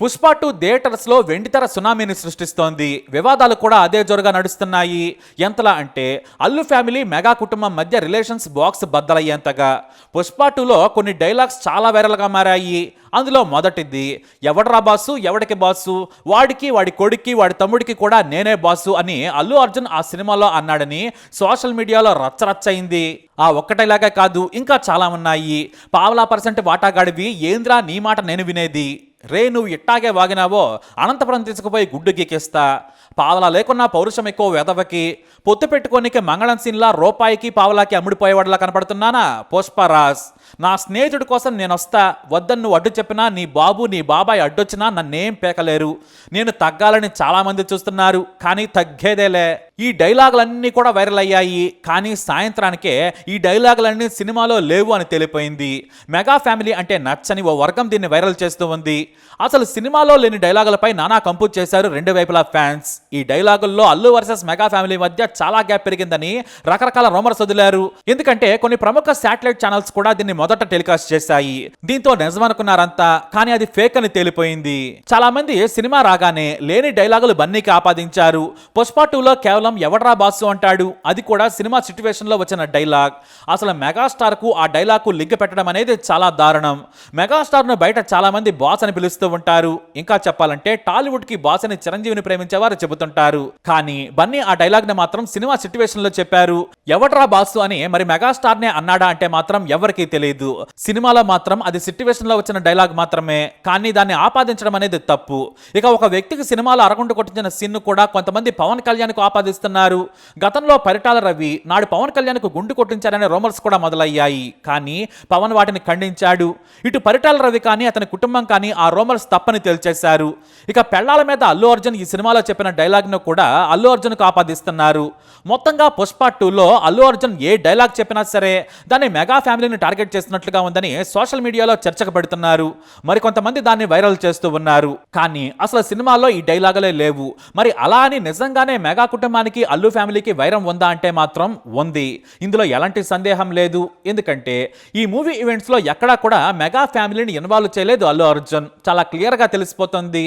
Pushpa two థియేటర్స్లో వెండితెర సునామీని సృష్టిస్తోంది. వివాదాలు కూడా అదే జోరుగా నడుస్తున్నాయి. ఎంతలా అంటే అల్లు ఫ్యామిలీ మెగా కుటుంబం మధ్య రిలేషన్స్ బాక్స్ బద్దలయ్యేంతగా. పుష్ప టూలో కొన్ని డైలాగ్స్ చాలా వైరల్గా మారాయి. అందులో మొదటిది ఎవడరా బాసు? ఎవడికి బాసు? వాడికి వాడి కొడుక్కి వాడి తమ్ముడికి కూడా నేనే బాసు అని అల్లు అర్జున్ ఆ సినిమాలో అన్నాడని సోషల్ మీడియాలో రచ్చరచ్చయింది. ఆ ఒక్కటేలాగా కాదు ఇంకా చాలా ఉన్నాయి. పావలా పర్సెంట్ వాటాగాడివి ఏంద్రా నీ మాట నేను వినేది? రే నువ్వు ఇట్టాగే వాగినావో అనంతపురం తీసుకుపోయి గుడ్డు గీకేస్తా. పావలా లేకున్నా పౌరుషం ఎక్కువ వెదవకి పొత్తు పెట్టుకోనికి మంగళం సీన్లా రూపాయికి పావలాకి అమ్ముడిపోయేవాడిలా కనపడుతున్నానా? పుష్పరాజ్ నా స్నేహితుడి కోసం నేను వస్తా వద్దని నువ్వు అడ్డు చెప్పినా నీ బాబు నీ బాబాయ్ అడ్డొచ్చినా నన్నేం పేకలేరు. నేను తగ్గాలని చాలామంది చూస్తున్నారు కానీ తగ్గేదేలే. ఈ డైలాగులన్నీ కూడా వైరల్ అయ్యాయి. కానీ సాయంత్రానికే ఈ డైలాగులన్నీ సినిమాలో లేవు అని తెలిపోయింది. మెగా ఫ్యామిలీ అంటే నచ్చని ఓ వర్గం దీన్ని వైరల్ చేస్తూ ఉంది. అసలు సినిమాలో లేని డైలాగులపై నానా కంపోజ్ చేశారు రెండు వైపులా ఫ్యాన్స్. ఈ డైలాగుల్లో అల్లు వర్సెస్ మెగా ఫ్యామిలీ మధ్య చాలా గ్యాప్ పెరిగిందని రకరకాల రూమర్స్ వదిలారు. ఎందుకంటే కొన్ని ప్రముఖ శాటిలైట్ ఛానల్స్ కూడా దీన్ని మొదట టెలికాస్ట్ చేశాయి. దీంతో నిజమనుకున్నారంతా కానీ అది ఫేక్ అని తేలిపోయింది. చాలా మంది సినిమా రాగానే లేని డైలాగులు బన్నీకి ఆపాదించారు. పుష్ప టూలో కేవలం ఎవడ్రా బాసు అంటాడు? అది కూడా సినిమా సిచ్యువేషన్లో వచ్చిన డైలాగ్. అసలు మెగాస్టార్కు ఆ డైలాగ్కు లింక్ పెట్టడం అనేది చాలా దారుణం. మెగాస్టార్ను బయట చాలా మంది బాస్ అని పిలుస్తూ ఉంటారు. ఇంకా చెప్పాలంటే టాలీవుడ్కి బాస్ అని చిరంజీవిని ప్రేమించేవారు చెబుతుంటారు. కానీ బన్నీ ఆ డైలాగ్ని మాత్రం సినిమా సిచ్యువేషన్లో చెప్పారు. ఎవడ్రా బాసు అని మరి మెగాస్టార్ నే అన్నాడా అంటే మాత్రం ఎవరికీ తెలియదు సినిమాలో మాత్రం అది సిచ్యువేషన్లో వచ్చిన డైలాగ్ మాత్రమే. కానీ దాన్ని ఆపాదించడం అనేది తప్పు. ఇక ఒక వ్యక్తికి సినిమాలో అరగుంట కొట్టించిన సీన్ కూడా కొంతమంది పవన్ కళ్యాణ్కు ఆపాదిస్తున్నారు గతంలో పరిటాల రవి నాడు పవన్ కళ్యాణ్కు గుండు కొట్టించారనే రూమర్స్ కూడా మొదలయ్యాయి. కానీ పవన్ వాటిని ఖండించాడు. ఇటు పరిటాల రవి కానీ అతని కుటుంబం కానీ ఆ రూమర్స్ తప్పని తేల్చేశారు. ఇక పెళ్ళాల మీద అల్లు అర్జున్ ఈ సినిమాలో చెప్పిన డైలాగ్ను కూడా అల్లు అర్జున్కు ఆపాదిస్తున్నారు. మొత్తంగా పుష్ప టూలో అల్లు అర్జున్ ఏ డైలాగ్ చెప్పినా సరే దాన్ని మెగా ఫ్యామిలీని టార్గెట్ చేస్తున్నట్లుగా ఉందని సోషల్ మీడియాలో చర్చకు పెడుతున్నారు. మరికొంతమంది దాన్ని వైరల్ చేస్తూ ఉన్నారు. కానీ అసలు సినిమాలో ఈ డైలాగులే లేవు. మరి అలా అని నిజంగానే మెగా కుటుంబానికి అల్లు ఫ్యామిలీకి వైరం ఉందా అంటే మాత్రం ఉంది. ఇందులో ఎలాంటి సందేహం లేదు. ఎందుకంటే ఈ మూవీ ఈవెంట్స్లో ఎక్కడా కూడా మెగా ఫ్యామిలీని ఇన్వాల్వ్ చేయలేదు అల్లు అర్జున్. చాలా క్లియర్గా తెలిసిపోతుంది.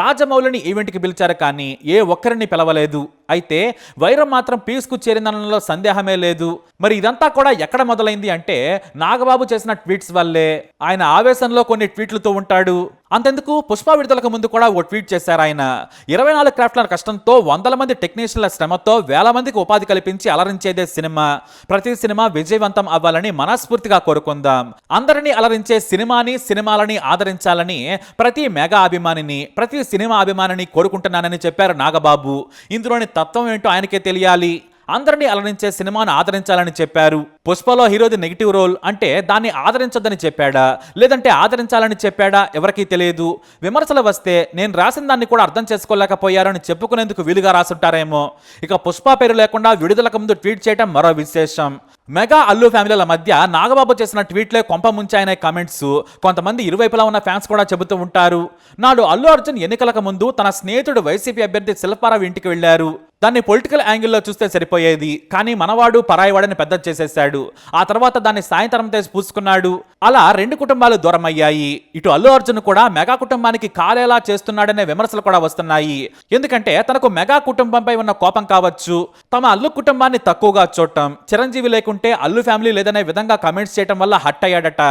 రాజమౌళిని ఈవెంట్కి పిలిచారు కానీ ఏ ఒక్కరిని పిలవలేదు. అయితే వైరం మాత్రం పీస్కు చేరిందనలో సందేహమే లేదు. మరి ఇదంతా కూడా ఎక్కడ మొదలైంది అంటే నాగబాబు చేసిన ట్వీట్స్ వల్లే. ఆయన ఆవేశంలో కొన్ని ట్వీట్లతో ఉంటాడు. అంతెందుకు పుష్ప విడుదలకు ముందు కూడా ఓ ట్వీట్ చేశారు ఆయన. ఇరవై నాలుగు క్రాఫ్ట్ల కష్టంతో వందల మంది టెక్నీషియన్ల శ్రమతో వేల మందికి ఉపాధి కల్పించి అలరించేదే సినిమా. ప్రతి సినిమా విజయవంతం అవ్వాలని మనస్ఫూర్తిగా కోరుకుందాం. అందరినీ అలరించే సినిమాని సినిమాలని ఆదరించాలని ప్రతి మెగా అభిమానిని ప్రతి సినిమా అభిమానిని కోరుకుంటున్నానని చెప్పారు నాగబాబు. ఇందులోని తత్వం ఏంటో ఆయనకే తెలియాలి. అందరినీ అలరించే సినిమాను ఆదరించాలని చెప్పారు. పుష్పలో హీరోది నెగిటివ్ రోల్ అంటే దాన్ని ఆదరించొద్దని చెప్పాడా? లేదంటే ఆదరించాలని చెప్పాడా? ఎవరికీ తెలియదు. విమర్శలు వస్తే నేను రాసిన దాన్ని కూడా అర్థం చేసుకోలేకపోయారని చెప్పుకునేందుకు వీలుగా రాసుంటారేమో. ఇక పుష్ప పేరు లేకుండా విడుదలకు ముందు ట్వీట్ చేయడం మరో విశేషం. మెగా అల్లు ఫ్యామిలీల మధ్య నాగబాబు చేసిన ట్వీట్లే కొంప ముంచాయనే కామెంట్స్. కొంతమంది ఇరువైపులా ఉన్న ఫ్యాన్స్ కూడా చెబుతూ ఉంటారు. నాడు అల్లు అర్జున్ ఎన్నికలకు ముందు తన స్నేహితుడు వైసీపీ అభ్యర్థి శిల్పారావు ఇంటికి వెళ్ళారు దాన్ని పొలిటికల్ యాంగిల్లో చూస్తే సరిపోయేది. కానీ మనవాడు పరాయివాడని పెద్ద చేసేశాడు ఆ తర్వాత దాన్ని సాయంత్రం తెసి పూసుకున్నాడు. అలా రెండు కుటుంబాలు దూరం అయ్యాయి ఇటు అల్లు అర్జున్ కూడా మెగా కుటుంబానికి కాలేలా చేస్తున్నాడనే విమర్శలు కూడా వస్తున్నాయి. ఎందుకంటే తనకు మెగా కుటుంబంపై ఉన్న కోపం కావచ్చు. తమ అల్లు కుటుంబాన్ని తక్కువగా చూడటం చిరంజీవి లేకుంటే అల్లు ఫ్యామిలీ లేదనే విధంగా కమెంట్స్ చేయడం వల్ల హట్ అయ్యాడట.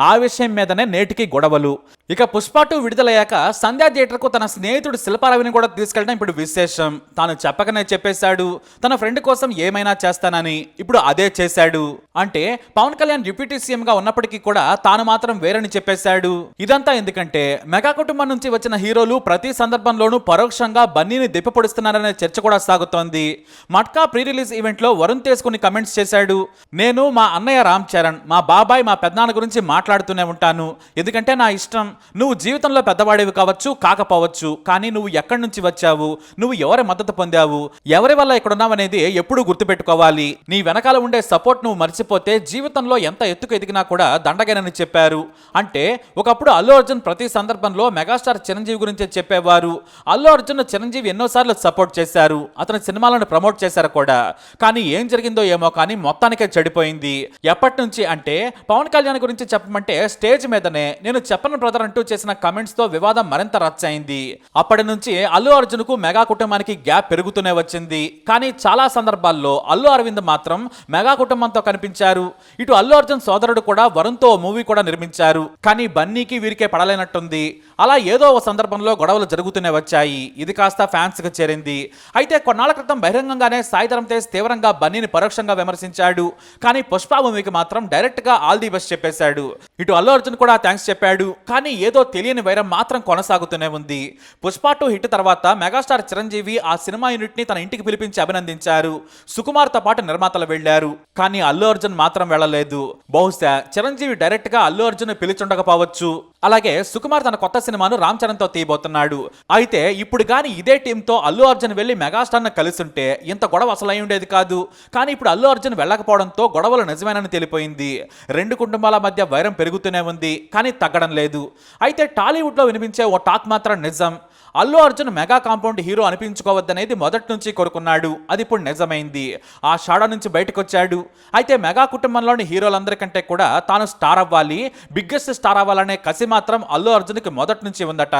ఆ విషయం మీదనే నేటికి గొడవలు. ఇక పుష్ప టూ విడుదలయ్యాక సంధ్యా థియేటర్కు తన స్నేహితుడు శిల్పారవిని కూడా తీసుకెళ్ళడం ఇప్పుడు విశేషం. తాను చెప్పకనే చెప్పేశాడు తన ఫ్రెండ్ కోసం ఏమైనా చేస్తానని ఇప్పుడు అదే చేశాడు. అంటే పవన్ కళ్యాణ్ డిప్యూటీ సీఎం గా ఉన్నప్పటికీ కూడా తాను మాత్రం వేరని చెప్పేశాడు. ఇదంతా ఎందుకంటే మెగా కుటుంబం నుంచి వచ్చిన హీరోలు ప్రతి సందర్భంలోనూ పరోక్షంగా బన్నీని దిప్పపొడుస్తున్నారనే చర్చ కూడా సాగుతోంది. మట్కా ప్రీ రిలీజ్ ఈవెంట్లో వరుణ్ తేజ్ కొన్ని కమెంట్స్ చేశాడు. నేను మా అన్నయ్య రామ్ చరణ్ మా బాబాయ్ మా పెద్దనాన్న గురించి మాట్లాడుతూనే ఉంటాను. ఎందుకంటే నా ఇష్టం. నువ్వు జీవితంలో పెద్దవాడివి కావచ్చు కాకపోవచ్చు కానీ నువ్వు ఎక్కడి నుంచి వచ్చావు నువ్వు ఎవరి మద్దతు పొందావు ఎవరి వల్ల ఇక్కడ ఉన్నావనేది ఎప్పుడూ గుర్తుపెట్టుకోవాలి. నీ వెనకాల ఉండే సపోర్ట్ నువ్వు మర్చిపోతే జీవితంలో ఎంత ఎత్తుకు ఎదిగినా కూడా దండగనని చెప్పారు. అంటే ఒకప్పుడు అల్లు అర్జున్ ప్రతి సందర్భంలో మెగాస్టార్ చిరంజీవి గురించి చెప్పేవారు. అల్లు అర్జున్ చిరంజీవి ఎన్నోసార్లు సపోర్ట్ చేశారు. అతని సినిమాలను ప్రమోట్ చేశారు కూడా. కానీ ఏం జరిగిందో ఏమో కానీ మొత్తానికే చెడిపోయింది. ఎప్పటి నుంచి అంటే పవన్ కళ్యాణ్ గురించి చెప్పమంటే స్టేజ్ మీదనే. నేను చెప్పను బ్రదర్ అంటూ చేసిన కమెంట్స్తో వివాదం మరింత రచ్చయింది. అప్పటి నుంచి అల్లు అర్జున్కు మెగా కుటుంబానికి గ్యాప్ పెరుగుతూనే వచ్చింది. కానీ చాలా సందర్భాల్లో అల్లు అరవింద్ మాత్రం మెగా కుటుంబంతో కనిపించారు. ఇటు అల్లు అర్జున్ సోదరుడు కూడా వరుణ్తో మూవీ కూడా నిర్మించారు. కానీ బన్నీకి వీరికే పడలేనట్టుంది. అలా ఏదో ఒక సందర్భంలో గొడవలు జరుగుతూనే వచ్చాయి. ఇది కాస్త ఫ్యాన్స్కి చేరింది. అయితే కొన్నాళ్ళ క్రితం బహిరంగంగానే సాయిధరం తేజ్ తీవ్రంగా బన్నీని పరోక్షంగా విమర్శించాడు. కానీ పుష్ప మూవీకి మాత్రం డైరెక్ట్గా ఆల్ ది బెస్ట్ చెప్పేశాడు. ఇటు అల్లు అర్జున్ కూడా థ్యాంక్స్ చెప్పాడు. కానీ ఏదో తెలియని వైరం మాత్రం కొనసాగుతూనే ఉంది. పుష్ప టూ హిట్ తర్వాత మెగాస్టార్ చిరంజీవి ఆ సినిమా యూనిట్ని తన ఇంటికి పిలిపించి అభినందించారు. సుకుమార్తో పాటు నిర్మాతలు వెళ్ళారు కానీ అల్లు అర్జున్ మాత్రం వెళ్ళలేదు. బహుశా చిరంజీవి డైరెక్ట్గా అల్లు అర్జున్ పిలిచుండకపోవచ్చు. అలాగే సుకుమార్ తన కొత్త సినిమాను రామ్ చరణ్తో తీయబోతున్నాడు. అయితే ఇప్పుడు కానీ ఇదే టీంతో అల్లు అర్జున్ వెళ్ళి మెగాస్టార్ను కలిసింటే కలిసుంటే ఇంత గొడవ అసలు ఉండేది కాదు. కానీ ఇప్పుడు అల్లు అర్జున్ వెళ్ళకపోవడంతో గొడవలు నిజమేనని తెలిపోయింది. రెండు కుటుంబాల మధ్య వైరం పెరుగుతూనే ఉంది కానీ తగ్గడం లేదు. అయితే టాలీవుడ్లో వినిపించే ఓ టాక్ మాత్రం నిజం. Allu Arjun mega compound hero అనిపించుకోవద్దనేది మొదటి నుంచి కోరుకున్నాడు. అది ఇప్పుడు నిజమైంది. ఆ షాడో నుంచి బయటకు వచ్చాడు అయితే మెగా కుటుంబంలోని హీరోలందరికంటే కూడా తాను స్టార్ అవ్వాలి బిగ్గెస్ట్ స్టార్ అవ్వాలనే కసి మాత్రం అల్లు అర్జున్కి మొదటి నుంచి ఉందట.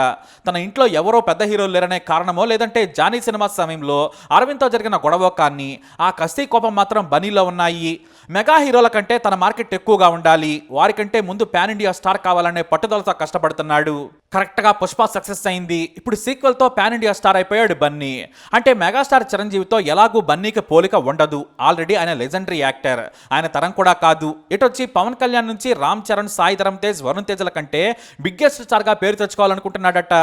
తన ఇంట్లో ఎవరో పెద్ద హీరోలు లేరనే కారణమో లేదంటే జానీ సినిమా సమయంలో అరవింద్తో జరిగిన గొడవ కానీ ఆ కస్తీ కోపం మాత్రం బనీలో ఉన్నాయి. మెగా హీరోల కంటే తన మార్కెట్ ఎక్కువగా ఉండాలి. వారికంటే ముందు పాన్ ఇండియా స్టార్ కావాలనే పట్టుదలతో కష్టపడుతున్నాడు. కరెక్ట్గా పుష్ప సక్సెస్ అయింది. ఇప్పుడు సీక్వెల్తో పాన్ ఇండియా స్టార్ అయిపోయాడు బన్నీ. అంటే మెగాస్టార్ చిరంజీవితో ఎలాగూ బన్నీకి పోలిక ఉండదు. ఆల్రెడీ ఆయన లెజెండరీ యాక్టర్. ఆయన తరం కూడా కాదు. ఇటొచ్చి పవన్ కళ్యాణ్ నుంచి రామ్ చరణ్ సాయి ధరమ్ తేజ్ వరుణ్ తేజ్ల కంటే బిగ్గెస్ట్ స్టార్గా పేరు తెచ్చుకోవాలనుకుంటున్నాడట.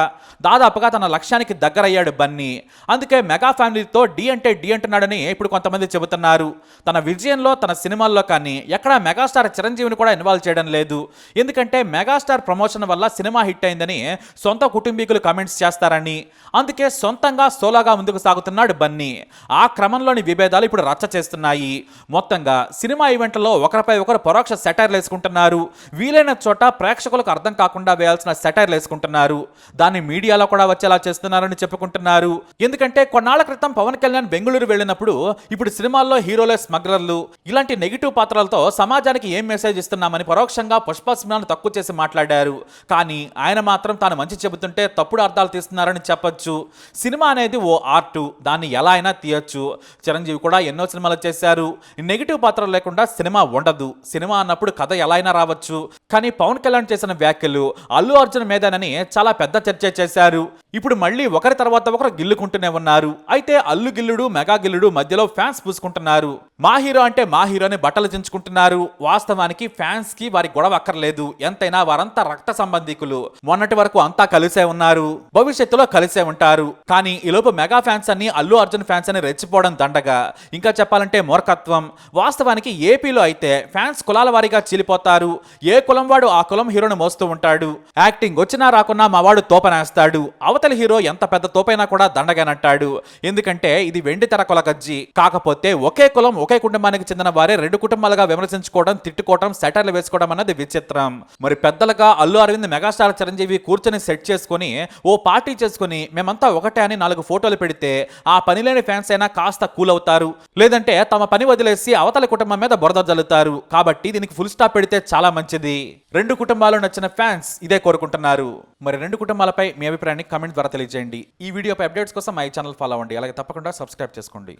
దాదాపుగా తన లక్ష్యానికి దగ్గరయ్యాడు బన్నీ. అందుకే మెగా ఫ్యామిలీతో డి అంటే డి అంటున్నాడని ఇప్పుడు కొంతమంది చెబుతున్నారు. తన విజయంలో తన సినిమాల్లో కానీ ఎక్కడా మెగాస్టార్ చిరంజీవిని కూడా ఇన్వాల్వ్ చేయడం లేదు. ఎందుకంటే మెగాస్టార్ ప్రమోషన్ వల్ల సినిమా హిట్ అయిందని సొంత కుటుంబీకులు కమెంట్స్ చేస్తారని. అందుకే సొంతంగా సోలోగా ముందుకు సాగుతున్నాడు బన్నీ. ఆ క్రమంలోని విభేదాలు ఇప్పుడు రచ్చ చేస్తున్నాయి. మొత్తంగా సినిమా ఈవెంట్లలో ఒకరిపై ఒకరు పరోక్ష సెటైర్లు వేసుకుంటున్నారు. వీలైన చోట ప్రేక్షకులకు అర్థం కాకుండా వేయాల్సిన సెటైర్లు వేసుకుంటున్నారు. దాన్ని మీడియాలో కూడా వచ్చేలా చేస్తున్నారని చెప్పుకుంటున్నారు. ఎందుకంటే కొన్నాళ్ళ క్రితం పవన్ కళ్యాణ్ బెంగళూరు వెళ్ళినప్పుడు ఇప్పుడు సినిమాల్లో హీరోలే స్మగ్లర్లు. ఇలాంటి నెగిటివ్ పాత్రలతో సమాజానికి ఏం మెసేజ్ ఇస్తున్నామని పరోక్షంగా పుష్ప సినిమాను తక్కువ చేసి మాట్లాడారు. కానీ ఆయన మాత్రం తాను మంచి చెబుతుంటే తప్పుడు అర్థాలు తీస్తున్నారని చెప్పొచ్చు. సినిమా అనేది ఓ ఆర్ట్. దాన్ని ఎలా అయినా తీయొచ్చు. చిరంజీవి కూడా ఎన్నో సినిమాలు చేశారు. నెగిటివ్ పాత్రలు లేకుండా సినిమా ఉండదు. సినిమా అన్నప్పుడు కథ ఎలా అయినా రావచ్చు. కానీ పవన్ కళ్యాణ్ చేసిన వ్యాఖ్యలు అల్లు అర్జున్ మీదనని చాలా పెద్ద చర్చ చేశారు. ఇప్పుడు మళ్ళీ ఒకరి తర్వాత ఒకరు గిల్లుకుంటూనే ఉన్నారు. అయితే అల్లు గిల్లుడు మెగా గిల్లుడు మధ్యలో ఫ్యాన్స్ పూసుకుంటున్నారు. మా హీరో అంటే మా హీరోని బట్టలు చించుకుంటున్నారు. వాస్తవానికి ఫ్యాన్స్కి వారి గొడవ అక్కర్లేదు. ఎంతైనా వారంతా రక్త సంబంధికులు. మొన్నటి వరకు అంతా కలిసే ఉన్నారు. భవిష్యత్తులో కలిసే ఉంటారు. కానీ ఈలోపు మెగా ఫ్యాన్స్ అన్ని అల్లు అర్జున్ ఫ్యాన్స్ అని రెచ్చిపోవడం దండగా. ఇంకా చెప్పాలంటే మూర్ఖత్వం. వాస్తవానికి ఏపీలో అయితే ఫ్యాన్స్ కులాల వారీగా చీలిపోతారు. ఏ కులం వాడు ఆ కులం హీరోని మోస్తూ ఉంటాడు యాక్టింగ్ వచ్చినా రాకున్నా మావాడు తోపనేస్తాడు. అవతలి హీరో ఎంత పెద్ద తోపైనా కూడా దండగానంటాడు. ఎందుకంటే ఇది వెండి తెర కొలగజ్జి కాకపోతే ఒకే కులం ఒకే కుటుంబానికి చెందిన వారే రెండు కుటుంబాలుగా విమర్శించుకోవడం తిట్టుకోవడం సెటర్లు వేసుకోవడం అన్నది విచిత్రం. మరి పెద్దలుగా అల్లు అరవింద్ మెగాస్టార్ చిరంజీవి కూర్చొని సెట్ చేసుకొని ఓ పార్టీ చేసుకొని మేమంతా ఒకటే అని నాలుగు ఫోటోలు పెడితే ఆ పని లేని ఫ్యాన్స్ అయినా కాస్త కూల్ అవుతారు లేదంటే తమ పని వదిలేసి అవతల కుటుంబం మీద బురద జల్లుతారు. కాబట్టి దీనికి ఫుల్ స్టాప్ పెడితే చాలా మంచిది. రెండు కుటుంబాలు నచ్చిన ఫ్యాన్స్ ఇదే కోరుకుంటున్నారు. మరి రెండు కుటుంబాలపై మీ అభిప్రాయాన్ని కమెంట్ ద్వారా తెలియజేయండి. ఈ వీడియోపై అప్డేట్స్ కోసం మై ఛానల్ ఫాలో అవ్వండి. అలాగే తప్పకుండా సబ్స్క్రైబ్ చేసుకోండి.